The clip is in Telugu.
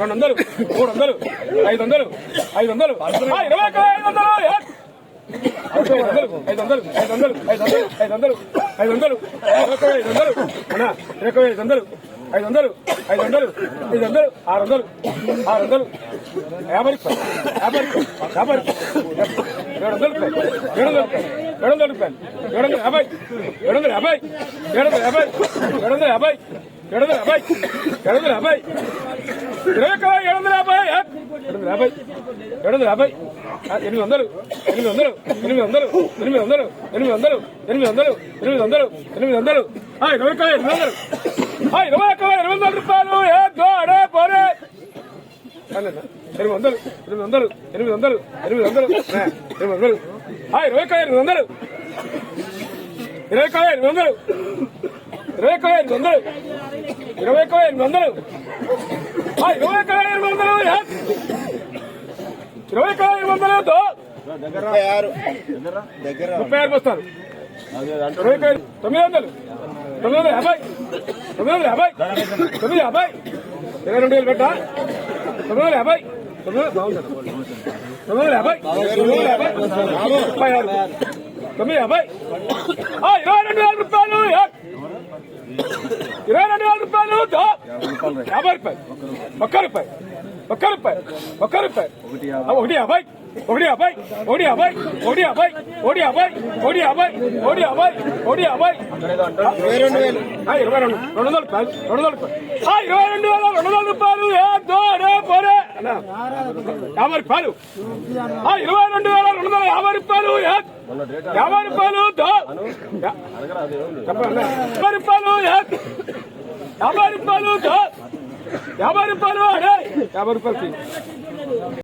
రెండు వందలు మూడు వందలు ఐదు వందలు ఐదు వందలు ఇరవై ఐదు వందలు ఐదు వందలు ఐదు వందలు ఐదు వందలు ఐదు వందలు ఐదు వందలు ఐదు వందలు అన్నా ఇరవై ఐదు వందలు ఐదు వందలు ఐదు వందలు ఐదు వందలు ఆరు వందలు ఆరు వందలు యాభై యాభై యాభై ఏడు వందల రూపాయలు ఏడు వందల రూపాయలు ఏడు వందల యాభై ఏడు వందల యాభై ఏడు వందల యాభై ఏడు వందల యాభై ఏడు వందల యాభై ఏడు వందల యాభై ఇరవై ఒక్క ఏడు వందల యాభై ఏడు వందల యాభై ఏడు వందల యాభై ఎనిమిది వందలు ఎనిమిది వందలు ఎనిమిది వందలు ఎనిమిది వందలు ఎనిమిది వందలు ఎనిమిది వందలు ఎనిమిది వందలు ఎనిమిది వందలు ఆ, ఇరవై ఒక్క ఎనిమిది వందలు ఆ, ఇరవై ఒక ఎనిమిది వందల రూపాయలు ఏ గోడే పోరే ఎనిమిది వందలు ఎనిమిది వందలు ఎనిమిది వందలు ఎనిమిది వందలు. ఎనిమిది వందలు. ఆ, ఇరవై కాయ ఎనిమిది వందలు. ఇరవై కాయ ఎనిమిది వందలు. ఇరవై కాయ ఎనిమిది వందలు. ఇరవై కాయ ఎనిమిది వందలు. ఆ, ఇరవై కాయ ఎనిమిది వందలు. ఇరవై కాయ ఎనిమిది వందలు. ముప్పై ఆరు ముప్పై ఆరు వస్తారు ఇరవై కాయ తొమ్మిది వందలు. తొమ్మిది వందల యాభై. తొమ్మిది వందల యాభై. తొమ్మిది యాభై. ఇరవై రెండు వేలు పెట్టా? తొమ్మిది యాభై. తొమ్మిది యాభై. తొమ్మిది యాభై. ముప్పై ఆరు. తొమ్మిది యాభై. ఇరవై రెండు వేల రూపాయలు ఏ? ఇరవై రెండు వేల రూపాయలు యాభై రూపాయలు. ఒక్క రూపాయి. ఒక్క రూపాయి. ఒక్క రూపాయి. ఒకటి యాభై. ఒకటి యాభై ఒకటి యాభై ఒకటి యాభై ఒకటి యాభై ఒకటి యాభై ఒకటి యాభై ఒకటి యాభై ఇరవై రెండు రెండు. వందల రెండు వందల ఇరవై రెండు వేల రెండు వందల రూపాయలు. పోరే. యాభై రూపాయలు. ఇరవై రెండు వేల రెండు వందల యాభై రూపాయలు. యాభై రూపాయలు. యాభై రూపాయలు. యాభై రూపాయలు. యాభై రూపాయలు. యాభై రూపాయలు